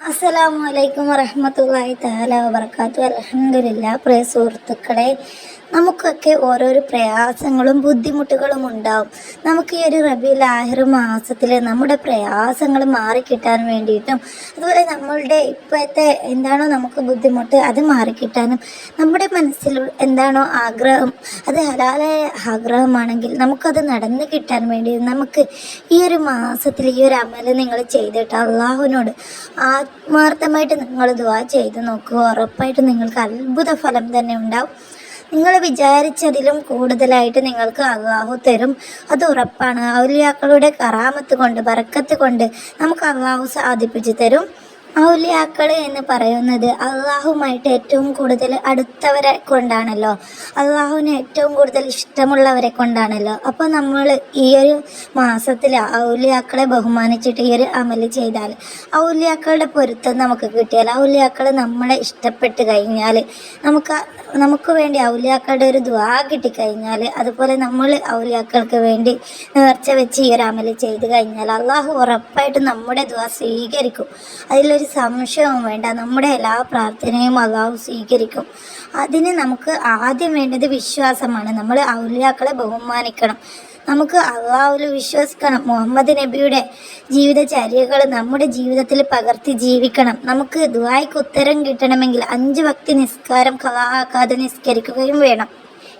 അസ്സലാമു അലൈക്കും വറഹ്മത്തുള്ളാഹി തആല വബറകാത്തു അൽഹംദുലില്ലാ പ്രിയ സുഹൃത്തുക്കളെ നമുക്കൊക്കെ ഓരോരോ പ്രയാസങ്ങളും ബുദ്ധിമുട്ടുകളും ഉണ്ടാവും. നമുക്ക് ഈ ഒരു റബിയുൽ ആഹിർ മാസത്തിൽ നമ്മുടെ പ്രയാസങ്ങൾ മാറിക്കിട്ടാൻ വേണ്ടിയിട്ടും അതുപോലെ നമ്മളുടെ ഇപ്പോഴത്തെ എന്താണോ നമുക്ക് ബുദ്ധിമുട്ട് അത് മാറിക്കിട്ടാനും നമ്മുടെ മനസ്സിൽ എന്താണോ ആഗ്രഹം അത് ഹലാലായ ആഗ്രഹമാണെങ്കിൽ നമുക്കത് നടന്നു കിട്ടാൻ വേണ്ടി നമുക്ക് ഈ ഒരു മാസത്തിൽ ഈ ഒരു അമല നിങ്ങൾ ചെയ്തിട്ട് അള്ളാഹുവിനോട് ആത്മാർത്ഥമായിട്ട് നിങ്ങൾ ദുവാ ചെയ്ത് നോക്കുക. ഉറപ്പായിട്ട് നിങ്ങൾക്ക് അത്ഭുത ഫലം തന്നെ ഉണ്ടാവും. നിങ്ങൾ വിചാരിച്ചതിലും കൂടുതലായിട്ട് നിങ്ങൾക്ക് അള്ളാഹു തരും. അത് ഉറപ്പാണ്. ഔലിയാക്കളുടെ കറാമത്ത് കൊണ്ട് ബറക്കത്ത് കൊണ്ട് നമുക്ക് അള്ളാഹു സാധിപ്പിച്ചു തരും. ഔലിയാക്കൾ എന്ന് പറയുന്നത് അള്ളാഹുമായിട്ട് ഏറ്റവും കൂടുതൽ അടുത്തവരെ കൊണ്ടാണല്ലോ. അള്ളാഹുവിന് ഏറ്റവും കൂടുതൽ ഇഷ്ടമുള്ളവരെ കൊണ്ടാണല്ലോ. അപ്പോൾ നമ്മൾ ഈ ഒരു മാസത്തിൽ ഔലിയാക്കളെ ബഹുമാനിച്ചിട്ട് ഈ ഒരു അമൽ ചെയ്താൽ ഔലിയാക്കളുടെ പൊരുത്തം നമുക്ക് കിട്ടിയാൽ ഔലിയാക്കൾ നമ്മളെ ഇഷ്ടപ്പെട്ട് കഴിഞ്ഞാൽ നമുക്ക് നമുക്ക് വേണ്ടി ഔലിയാക്കളുടെ ഒരു ദ്വാ കിട്ടിക്കഴിഞ്ഞാൽ അതുപോലെ നമ്മൾ ഔലിയാക്കൾക്ക് വേണ്ടി നേർച്ച വെച്ച് ഈ ഒരു അമൽ ചെയ്ത് കഴിഞ്ഞാൽ അള്ളാഹു ഉറപ്പായിട്ട് നമ്മുടെ ദ്വാ സ്വീകരിക്കും. അതിലൊരു സംശയവും വേണ്ട. നമ്മുടെ എല്ലാ പ്രാർത്ഥനയും അള്ളാഹു സ്വീകരിക്കും. അതിന് നമുക്ക് ആദ്യം വേണ്ടത് വിശ്വാസമാണ്. നമ്മൾ ഔലിയാക്കളെ ബഹുമാനിക്കണം. നമുക്ക് അള്ളാഹുൽ വിശ്വസിക്കണം. മുഹമ്മദ് നബിയുടെ ജീവിതചര്യകൾ നമ്മുടെ ജീവിതത്തിൽ പകർത്തി ജീവിക്കണം. നമുക്ക് ദുആയ്ക്ക് ഉത്തരം കിട്ടണമെങ്കിൽ അഞ്ച് ഭക്തി നിസ്കാരം കളാക്കാതെ നിസ്കരിക്കുകയും വേണം.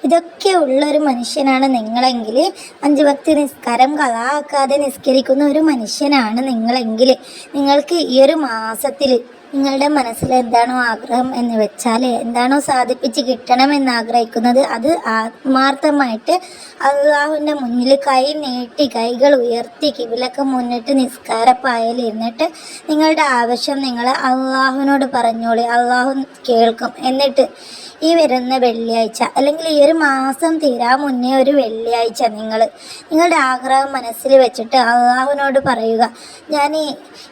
ഇതൊക്കെ ഉള്ളൊരു മനുഷ്യനാണ് നിങ്ങളെങ്കിൽ അഞ്ച് ഭക്തി നിസ്കാരം കലാക്കാതെ നിസ്കരിക്കുന്ന ഒരു മനുഷ്യനാണ് നിങ്ങളെങ്കിൽ നിങ്ങൾക്ക് ഈ ഒരു മാസത്തിൽ നിങ്ങളുടെ മനസ്സിൽ എന്താണോ ആഗ്രഹം എന്ന് വെച്ചാൽ എന്താണോ സാധിപ്പിച്ച് കിട്ടണമെന്ന് ആഗ്രഹിക്കുന്നത് അത് ആത്മാർത്ഥമായിട്ട് അള്ളാഹുവിന്റെ മുന്നിൽ കൈ നീട്ടി കൈകൾ ഉയർത്തി കിവിലൊക്കെ മുന്നിട്ട് നിസ്കാരപ്പായൽ എന്നിട്ട് നിങ്ങളുടെ ആവശ്യം നിങ്ങൾ അള്ളാഹുവിനോട് പറഞ്ഞോളി അള്ളാഹു കേൾക്കും. എന്നിട്ട് ഈ വരുന്ന വെള്ളിയാഴ്ച അല്ലെങ്കിൽ ഈ ഒരു മാസം തീരാ മുന്നേ ഒരു വെള്ളിയാഴ്ച നിങ്ങൾ നിങ്ങളുടെ ആഗ്രഹം മനസ്സിൽ വെച്ചിട്ട് അള്ളാഹുവിനോട് പറയുക ഞാൻ ഈ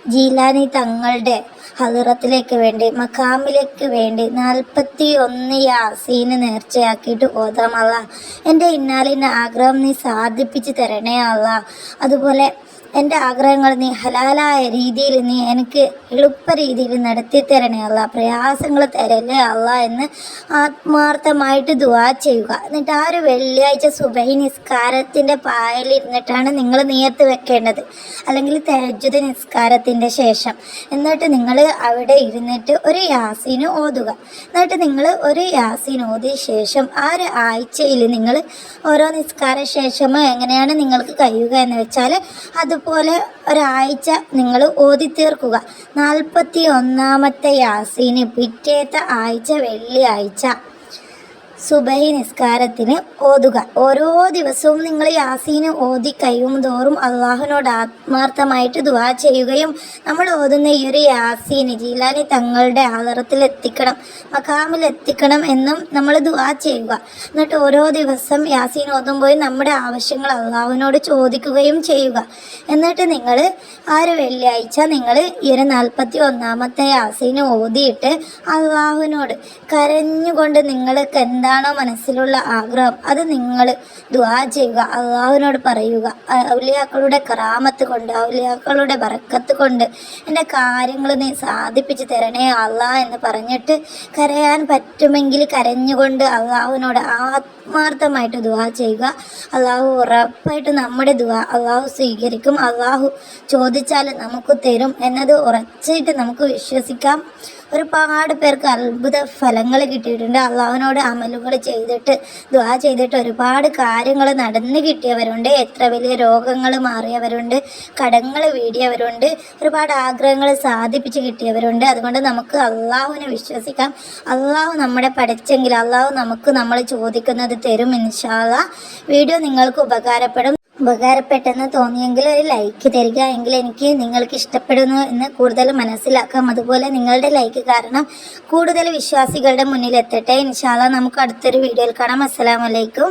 ജീലാനി തങ്ങളുടെ ഹലിറത്തിലേക്ക് വേണ്ടി മഖാമിലേക്ക് വേണ്ടി നാൽപ്പത്തി ഒന്ന് യാസീന് നേർച്ചയാക്കിയിട്ട് ഓതാം അല്ല എന്റെ ഇന്നാലിന്റെ ആഗ്രഹം നീ സാധിപ്പിച്ച് തരണേ അല്ല അതുപോലെ എന്റെ ആഗ്രഹങ്ങൾ നീ ഹലാലായ രീതിയിൽ നീ എനിക്ക് എളുപ്പ രീതിയിൽ നടത്തി തരണേ അല്ല പ്രയാസങ്ങൾ തരല്ലേ അല്ല എന്ന് ആത്മാർത്ഥമായിട്ട് ദുവാ ചെയ്യുക. എന്നിട്ട് ആ ഒരു വെള്ളിയാഴ്ച സുബൈ നിസ്കാരത്തിന്റെ പായലിരുന്നിട്ടാണ് നിങ്ങൾ നിയത്ത് വെക്കേണ്ടത്. അല്ലെങ്കിൽ തഹജ്ജുദ് നിസ്കാരത്തിന്റെ ശേഷം. എന്നിട്ട് നിങ്ങൾ അവിടെ ഇരുന്നിട്ട് ഒരു യാസീന് ഓതുക. എന്നിട്ട് നിങ്ങൾ ഒരു യാസീൻ ഓതിയ ശേഷം ആ ഒരു ആഴ്ചയിൽ നിങ്ങൾ ഓരോ നിസ്കാര ശേഷമോ എങ്ങനെയാണ് നിങ്ങൾക്ക് കഴിയുക എന്ന് വെച്ചാൽ അതുപോലെ ഒരാഴ്ച നിങ്ങൾ ഓതി തീർക്കുക. നാൽപ്പത്തി ഒന്നാമത്തെ യാസീന് പിറ്റേത്തെ ആഴ്ച വെള്ളിയാഴ്ച. സുബഹി നിസ്കാരത്തിന് ഓതുക. ഓരോ ദിവസവും നിങ്ങൾ യാസീന് ഓതി കഴിയും തോറും അള്ളാഹുനോട് ആത്മാർത്ഥമായിട്ട് ദുവാ ചെയ്യുകയും നമ്മൾ ഓതുന്ന ഈ ഒരു യാസീന് ജീലാനി തങ്ങളുടെ ആദറത്തിൽ എത്തിക്കണം മഖാമിൽ എത്തിക്കണം എന്നും നമ്മൾ ദുവാ ചെയ്യുക. എന്നിട്ട് ഓരോ ദിവസം യാസീൻ ഓതുമ്പോൾ നമ്മുടെ ആവശ്യങ്ങൾ അള്ളാഹുവിനോട് ചോദിക്കുകയും ചെയ്യുക. എന്നിട്ട് നിങ്ങൾ ആ ഒരു വെള്ളിയാഴ്ച നിങ്ങൾ ഈ ഒരു നാൽപ്പത്തി ഒന്നാമത്തെ യാസീന് ഓതിയിട്ട് അള്ളാഹുവിനോട് കരഞ്ഞുകൊണ്ട് നിങ്ങൾക്ക് എന്താണോ മനസ്സിലുള്ള ആഗ്രഹം അത് നിങ്ങൾ ദുആ ചെയ്യുക അള്ളാഹുവിനോട് പറയുക. ഔലിയാക്കളുടെ കറാമത്ത് കൊണ്ട് ഔലിയാക്കളുടെ ബറക്കത്ത് കൊണ്ട് എന്റെ കാര്യങ്ങൾ നീ സാധിപ്പിച്ച് തരണേ അള്ളാ എന്ന് പറഞ്ഞിട്ട് കരയാൻ പറ്റുമെങ്കിൽ കരഞ്ഞുകൊണ്ട് അള്ളാഹുവിനോട് ആത്മാർത്ഥമായിട്ട് ദുവാ ചെയ്യുക. അള്ളാഹു ഉറപ്പായിട്ട് നമ്മുടെ ദുവാ അള്ളാഹു സ്വീകരിക്കും. അള്ളാഹു ചോദിച്ചാൽ നമുക്ക് തരും എന്നത് ഉറച്ചിട്ട് നമുക്ക് വിശ്വസിക്കാം. ഒരുപാട് പേർക്ക് അത്ഭുത ഫലങ്ങൾ കിട്ടിയിട്ടുണ്ട്. അള്ളാഹുവിനോട് അമലുകൾ ചെയ്തിട്ട് ദ്വാ ചെയ്തിട്ട് ഒരുപാട് കാര്യങ്ങൾ നടന്നു കിട്ടിയവരുണ്ട്. എത്ര വലിയ രോഗങ്ങൾ മാറിയവരുണ്ട്. കടങ്ങൾ വീടിയവരുണ്ട്. ഒരുപാട് ആഗ്രഹങ്ങൾ സാധിപ്പിച്ച് കിട്ടിയവരുണ്ട്. അതുകൊണ്ട് നമുക്ക് അള്ളാഹുവിനെ വിശ്വസിക്കാം. അള്ളാഹു നമ്മളെ പഠിച്ചെങ്കിൽ അള്ളാഹു നമുക്ക് നമ്മൾ ചോദിക്കുന്നത് തരും ഇൻഷാല്ല വീഡിയോ നിങ്ങൾക്ക് ഉപകാരപ്പെടും. ഉപകാരപ്പെട്ടെന്ന് തോന്നിയെങ്കിൽ ഒരു ലൈക്ക് തരിക. എങ്കിൽ എനിക്ക് നിങ്ങൾക്ക് ഇഷ്ടപ്പെടുന്നു എന്ന് കൂടുതൽ മനസ്സിലാക്കാം. അതുപോലെ നിങ്ങളുടെ ലൈക്ക് കാരണം കൂടുതൽ വിശ്വാസികളുടെ മുന്നിലെത്തട്ടെ ഇൻഷാല്ല നമുക്ക് അടുത്തൊരു വീഡിയോയിൽ കാണാം. അസ്സലാമലൈക്കും